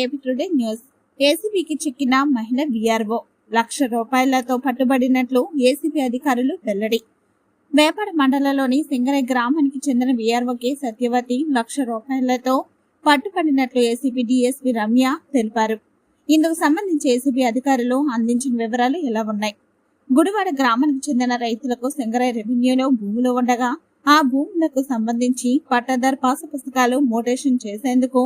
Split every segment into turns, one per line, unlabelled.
AP today news. ఏసీబీకి చిక్కిన మహిళ విఆర్ఓ. లక్ష రూపాయలతో పట్టుబడినట్లు ఏసీబీ అధికారులు వెల్లడి. వేపాడ మండలంలోని సింగరే గ్రామానికి చెందిన విఆర్ఓకి సత్యవతి లక్ష రూపాయలతో పట్టుబడినట్లు ఏసీబీ డిఎస్పీ రమ్య తెలిపారు. ఇందుకు సంబంధించి ఏసీబీ అధికారులు అందించిన వివరాలు ఇలా ఉన్నాయి. గుడివాడ గ్రామానికి చెందిన రైతులకు సింగరే రెవెన్యూలో భూములు ఉండగా ఆ భూములకు సంబంధించి పట్టాదారు పాసు పుస్తకాలు మోటేషన్ చేసేందుకు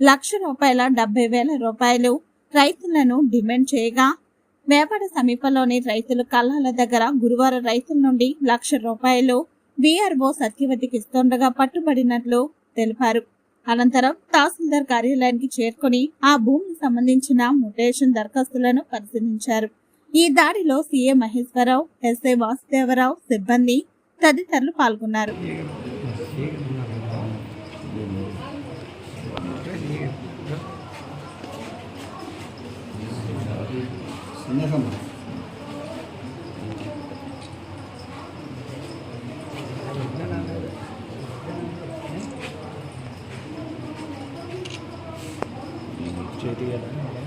లక్ష రూపాయల డెబ్బై వేల రూపాయలు రైతులను డిమాండ్ చేయగా వేపాడ సమీపంలోని రైతులు కల్లాల దగ్గర గురువారం రైతుల నుండి లక్ష రూపాయలు బీఆర్ఓ సత్యవతికి ఇస్తుండగా పట్టుబడినట్లు తెలిపారు. అనంతరం తహసీల్దార్ కార్యాలయానికి చేరుకుని ఆ భూమికి సంబంధించిన ముటేషన్ దరఖాస్తులను పరిశీలించారు. ఈ దాడిలో సీఎం మహేశ్వరరావు ఎస్ఐ వాసుదేవరావు సిబ్బంది తదితరులు పాల్గొన్నారు.
你说嘛嗯这个